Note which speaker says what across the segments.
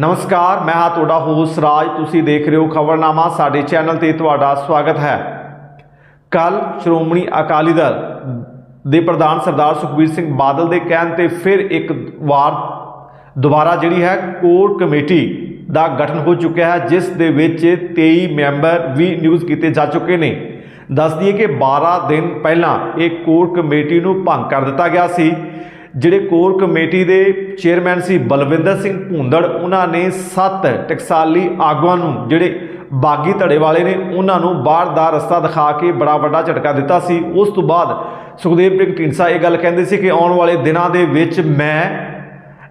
Speaker 1: ਨਮਸਕਾਰ, ਮੈਂ ਹਾਂ ਤੁਹਾਡਾ ਹੋਸਟ ਰਾਜ। ਤੁਸੀਂ ਦੇਖ ਰਹੇ ਹੋ ਖਬਰਨਾਮਾ। ਸਾਡੇ ਚੈਨਲ ਤੇ ਤੁਹਾਡਾ ਸਵਾਗਤ ਹੈ। ਕੱਲ ਸ਼੍ਰੋਮਣੀ ਅਕਾਲੀ ਦਲ ਦੇ ਪ੍ਰਧਾਨ ਸਰਦਾਰ ਸੁਖਬੀਰ ਸਿੰਘ ਬਾਦਲ ਦੇ ਕਹਿਣ ਤੇ ਫਿਰ ਇੱਕ ਵਾਰ ਦੁਬਾਰਾ ਜਿਹੜੀ ਹੈ ਕੋਰ ਕਮੇਟੀ ਦਾ ਗਠਨ ਹੋ ਚੁੱਕਿਆ ਹੈ, ਜਿਸ ਦੇ ਵਿੱਚ 23 ਮੈਂਬਰ ਵੀ ਨਿਯੁਕਤ ਕੀਤੇ ਜਾ ਚੁੱਕੇ ਨੇ। ਦੱਸ ਦਈਏ ਕਿ 12 ਦਿਨ ਪਹਿਲਾਂ ਇਹ ਕੋਰ ਕਮੇਟੀ ਨੂੰ ਭੰਗ ਕਰ ਦਿੱਤਾ ਗਿਆ ਸੀ। ਜਿਹੜੇ ਕੋਰ ਕਮੇਟੀ ਦੇ ਚੇਅਰਮੈਨ ਸੀ ਬਲਵਿੰਦਰ ਸਿੰਘ ਭੁੰਦੜ, ਉਹਨਾਂ ਨੇ ਸੱਤ ਟਕਸਾਲੀ ਆਗੂਆਂ ਨੂੰ ਜਿਹੜੇ ਬਾਗੀ ਧੜੇ ਵਾਲੇ ਨੇ, ਉਹਨਾਂ ਨੂੰ ਬਾਹਰ ਦਾ ਰਸਤਾ ਦਿਖਾ ਕੇ ਬੜਾ ਵੱਡਾ ਝਟਕਾ ਦਿੱਤਾ ਸੀ। ਉਸ ਤੋਂ ਬਾਅਦ ਸੁਖਦੇਵ ਸਿੰਘ ਢੀਂਡਸਾ ਇਹ ਗੱਲ ਕਹਿੰਦੇ ਸੀ ਕਿ ਆਉਣ ਵਾਲੇ ਦਿਨਾਂ ਦੇ ਵਿੱਚ ਮੈਂ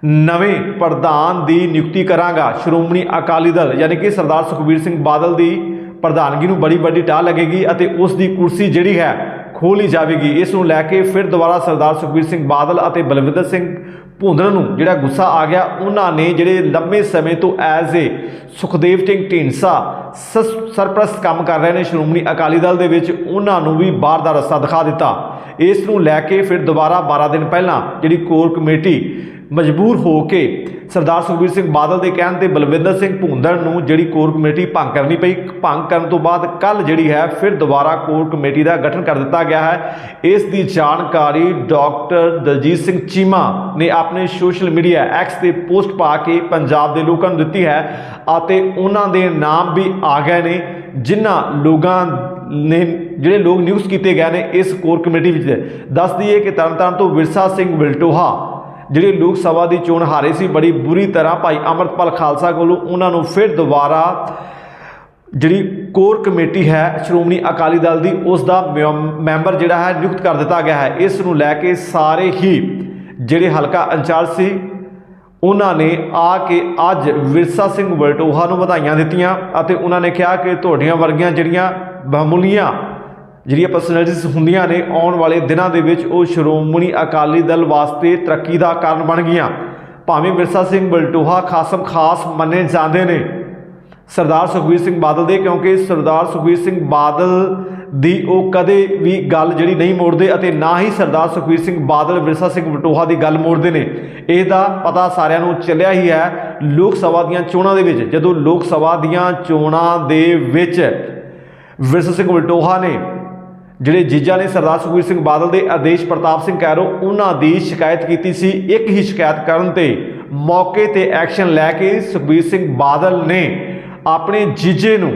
Speaker 1: ਨਵੇਂ ਪ੍ਰਧਾਨ ਦੀ ਨਿਯੁਕਤੀ ਕਰਾਂਗਾ। ਸ਼੍ਰੋਮਣੀ ਅਕਾਲੀ ਦਲ ਯਾਨੀ ਕਿ ਸਰਦਾਰ ਸੁਖਬੀਰ ਸਿੰਘ ਬਾਦਲ ਦੀ ਪ੍ਰਧਾਨਗੀ ਨੂੰ ਬੜੀ ਵੱਡੀ ਟਾਹ ਲੱਗੇਗੀ ਅਤੇ ਉਸ ਦੀ ਕੁਰਸੀ ਜਿਹੜੀ ਹੈ ਖੋਲੀ ਜਾਵੇਗੀ। ਇਸ ਨੂੰ ਲੈ ਕੇ ਫਿਰ ਦੁਬਾਰਾ ਸਰਦਾਰ ਸੁਖਬੀਰ ਸਿੰਘ ਬਾਦਲ ਅਤੇ ਬਲਵਿੰਦਰ ਸਿੰਘ ਭੁੰਦੜ ਨੂੰ ਜਿਹੜਾ ਗੁੱਸਾ ਆ ਗਿਆ, ਉਹਨਾਂ ਨੇ ਜਿਹੜੇ ਲੰਮੇ ਸਮੇਂ ਤੋਂ ਐਜ਼ ਏ ਸੁਖਦੇਵ ਸਿੰਘ ਢੀਂਡਸਾ ਸਸ- ਸਰਪ੍ਰਸਤ ਕੰਮ ਕਰ ਰਹੇ ਨੇ ਸ਼੍ਰੋਮਣੀ ਅਕਾਲੀ ਦਲ ਦੇ ਵਿੱਚ, ਉਹਨਾਂ ਨੂੰ ਵੀ ਬਾਹਰ ਦਾ ਰਸਤਾ ਦਿਖਾ ਦਿੱਤਾ। ਇਸ ਨੂੰ ਲੈ ਕੇ ਫਿਰ ਦੁਬਾਰਾ 12 ਦਿਨ ਪਹਿਲਾਂ ਜਿਹੜੀ ਕੋਰ ਕਮੇਟੀ ਮਜਬੂਰ ਹੋ ਕੇ ਸਰਦਾਰ ਸੁਖਬੀਰ ਸਿੰਘ ਬਾਦਲ ਦੇ ਕਹਿਣ ਤੇ ਬਲਵਿੰਦਰ ਸਿੰਘ ਭੁੰਦੜ ਨੂੰ ਜਿਹੜੀ ਕੋਰ ਕਮੇਟੀ ਭੰਗ ਕਰਨੀ ਪਈ, ਭੰਗ ਕਰਨ ਤੋਂ ਬਾਅਦ ਕੱਲ ਜਿਹੜੀ ਹੈ ਫਿਰ ਦੁਬਾਰਾ ਕੋਰ ਕਮੇਟੀ ਦਾ ਗਠਨ ਕਰ ਦਿੱਤਾ ਗਿਆ ਹੈ। ਇਸ ਦੀ ਜਾਣਕਾਰੀ ਡਾਕਟਰ ਦਲਜੀਤ ਸਿੰਘ ਚੀਮਾ ਨੇ ਆਪਣੇ ਸੋਸ਼ਲ ਮੀਡੀਆ ਐਕਸ ਤੇ ਪੋਸਟ ਪਾ ਕੇ ਪੰਜਾਬ ਦੇ ਲੋਕਾਂ ਨੂੰ ਦਿੱਤੀ ਹੈ ਅਤੇ ਉਹਨਾਂ ਦੇ ਨਾਮ ਵੀ ਆ ਗਏ ਨੇ, ਜਿਨ੍ਹਾਂ ਲੋਕਾਂ ਨੇ, ਜਿਹੜੇ ਲੋਕ ਨਿਯੁਕਤ ਕੀਤੇ ਗਏ ਨੇ ਇਸ ਕੋਰ ਕਮੇਟੀ ਵਿੱਚ। ਦੱਸ ਦਈਏ ਕਿ ਤਰਨਤਾਰਨ ਤੋਂ ਵਿਰਸਾ ਸਿੰਘ ਵਿਲਟੋਹਾ ਜਿਹੜੀ ਲੋਕ ਸਭਾ ਦੀ ਚੋਣ ਹਾਰੇ ਸੀ, ਬੜੀ ਬੁਰੀ ਤਰ੍ਹਾਂ ਭਾਈ ਅਮਰਤਪਾਲ ਖਾਲਸਾ ਕੋਲੋਂ ਉਹਨਾਂ ਨੂੰ ਫਿਰ ਦੁਬਾਰਾ ਜਿਹੜੀ ਕੋਰ ਕਮੇਟੀ ਹੈ, ਸ਼੍ਰੋਮਣੀ ਅਕਾਲੀ ਦਲ ਦੀ ਉਸ ਦਾ ਮਿਓ- ਮੈਂਬਰ ਜਿਹੜਾ ਹੈ, ਨਿਯੁਕਤ ਕਰ ਦਿੱਤਾ ਗਿਆ ਹੈ। ਇਸ ਨੂੰ ਲੈ ਕੇ ਸਾਰੇ ਹੀ ਜਿਹੜੇ ਹਲਕਾ ਇੰਚਾਰਜ ਸੀ, ਉਹਨਾਂ ਨੇ ਆ ਕੇ ਅੱਜ ਵਿਰਸਾ ਸਿੰਘ ਵਲਟੋਹਾ ਨੂੰ ਵਧਾਈਆਂ ਦਿੱਤੀਆਂ ਅਤੇ ਉਹਨਾਂ ਨੇ ਕਿਹਾ ਕਿ ਤੁਹਾਡੀਆਂ ਵਰਗੀਆਂ ਜਿਹੜੀਆਂ ਬਹੁਮੁਲੀਆਂ ਜਿਹੜੀਆਂ ਪਰਸਨੈਲਿਟੀਜ਼ ਹੁੰਦੀਆਂ ਨੇ, ਆਉਣ ਵਾਲੇ ਦਿਨਾਂ ਦੇ ਵਿੱਚ ਉਹ ਸ਼੍ਰੋਮਣੀ ਅਕਾਲੀ ਦਲ ਵਾਸਤੇ ਤਰੱਕੀ ਦਾ ਕਾਰਨ ਬਣ ਗਈਆਂ। ਭਾਵੇਂ ਵਿਰਸਾ ਸਿੰਘ ਬਲਟੋਹਾ ਖਾਸਮ ਖਾਸ ਮੰਨੇ ਜਾਂਦੇ ਨੇ, ਸਰਦਾਰ ਸੁਖਬੀਰ ਸਿੰਘ ਬਾਦਲ ਦੇ, ਕਿਉਂਕਿ ਸਰਦਾਰ ਸੁਖਬੀਰ ਸਿੰਘ ਬਾਦਲ ਦੀ ਉਹ ਕਦੇ ਵੀ ਗੱਲ ਜਿਹੜੀ ਨਹੀਂ ਮੋੜਦੇ ਅਤੇ ਨਾ ਹੀ ਸਰਦਾਰ ਸੁਖਬੀਰ ਸਿੰਘ ਬਾਦਲ ਵਿਰਸਾ ਸਿੰਘ ਬਟੋਹਾ ਦੀ ਗੱਲ ਮੋੜਦੇ ਨੇ। ਇਹਦਾ ਪਤਾ ਸਾਰਿਆਂ ਨੂੰ ਚੱਲਿਆ ਹੀ ਹੈ, ਲੋਕ ਸਭਾ ਦੀਆਂ ਚੋਣਾਂ ਦੇ ਵਿੱਚ, ਜਦੋਂ ਲੋਕ ਸਭਾ ਦੀਆਂ ਚੋਣਾਂ ਦੇ ਵਿੱਚ ਵਿਰਸਾ ਸਿੰਘ ਬਟੋਹਾ ਨੇ ਜਿਹੜੇ ਜੀਜਾ ਨੇ ਸਰਦਾਰ ਸੁਖਬੀਰ ਸਿੰਘ ਬਾਦਲ ਦੇ ਆਦੇਸ਼ ਪ੍ਰਤਾਪ ਸਿੰਘ ਕੈਰੋ ਉਹਨਾਂ ਦੀ ਸ਼ਿਕਾਇਤ ਕੀਤੀ ਸੀ, ਇੱਕ ਹੀ ਸ਼ਿਕਾਇਤ ਕਰਨ ਤੇ ਮੌਕੇ ਤੇ ਐਕਸ਼ਨ ਲੈ ਕੇ ਸੁਖਬੀਰ ਸਿੰਘ ਬਾਦਲ ਨੇ ਆਪਣੇ ਜੀਜੇ ਨੂੰ,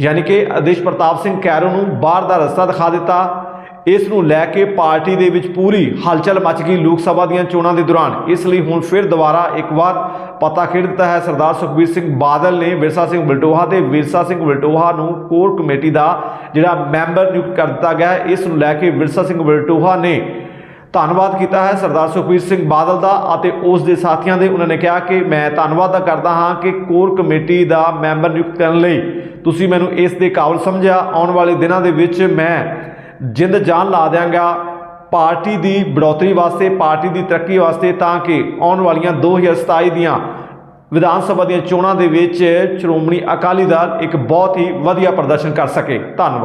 Speaker 1: ਯਾਨੀ ਕਿ ਆਦੇਸ਼ ਪ੍ਰਤਾਪ ਸਿੰਘ ਕੈਰੋ ਨੂੰ ਬਾਹਰ ਦਾ ਰਸਤਾ ਦਿਖਾ ਦਿੱਤਾ। ਇਸ ਨੂੰ ਲੈ ਕੇ ਪਾਰਟੀ ਦੇ ਵਿੱਚ ਪੂਰੀ ਹਲਚਲ ਮਚ ਗਈ ਲੋਕ ਸਭਾ ਦੀਆਂ ਚੋਣਾਂ ਦੇ ਦੌਰਾਨ। ਇਸ ਲਈ ਹੁਣ ਫਿਰ ਦੁਬਾਰਾ ਇੱਕ ਵਾਰ ਪਤਾ ਖੇਡ ਦਿੱਤਾ ਹੈ। ਸਰਦਾਰ ਸੁਖਬੀਰ ਸਿੰਘ ਬਾਦਲ ਨੇ ਵਿਰਸਾ ਸਿੰਘ ਬਲਟੋਹਾ ਤੇ ਵਿਰਸਾ ਸਿੰਘ ਬਲਟੋਹਾ ਨੂੰ ਕੋਰ ਕਮੇਟੀ ਦਾ ਜਿਹੜਾ ਮੈਂਬਰ ਨਿਯੁਕਤ ਕਰ ਦਿੱਤਾ ਗਿਆ ਹੈ। ਇਸ ਨੂੰ ਲੈ ਕੇ ਵਿਰਸਾ ਸਿੰਘ ਬਲਟੋਹਾ ਨੇ ਧੰਨਵਾਦ ਕੀਤਾ ਹੈ। ਸਰਦਾਰ ਸੁਖਬੀਰ ਸਿੰਘ ਬਾਦਲ ਦਾ ਅਤੇ ਉਸ ਦੇ ਸਾਥੀਆਂ ਦੇ। ਉਹਨਾਂ ਨੇ ਕਿਹਾ ਕਿ ਮੈਂ ਧੰਨਵਾਦ ਦਾ ਕਰਦਾ ਹਾਂ ਕਿ ਕੋਰ ਕਮੇਟੀ ਦਾ ਮੈਂਬਰ ਨਿਯੁਕਤ ਕਰਨ ਲਈ ਤੁਸੀਂ ਮੈਨੂੰ ਇਸ ਦੇ ਕਾਬਲ ਸਮਝਿਆ। ਆਉਣ ਵਾਲੇ ਦਿਨਾਂ ਦੇ ਵਿੱਚ ਮੈਂ ਜਿੰਦ ਜਾਨ ਲਾ ਦਿਆਂਗਾ। ਪਾਰਟੀ ਦੀ ਬੜੋਤਰੀ ਵਾਸਤੇ, ਪਾਰਟੀ ਦੀ ਤਰੱਕੀ ਵਾਸਤੇ ਤਾਂ ਕਿ ਆਉਣ ਵਾਲੀਆਂ 2027 ਦੀਆਂ ਵਿਧਾਨ ਸਭਾ ਦੀਆਂ ਚੋਣਾਂ ਦੇ ਵਿੱਚ ਸ਼੍ਰੋਮਣੀ ਅਕਾਲੀ ਦਲ ਇੱਕ ਬਹੁਤ ਹੀ ਵਧੀਆ ਪ੍ਰਦਰਸ਼ਨ ਕਰ ਸਕੇ। ਧੰਨਵਾਦ।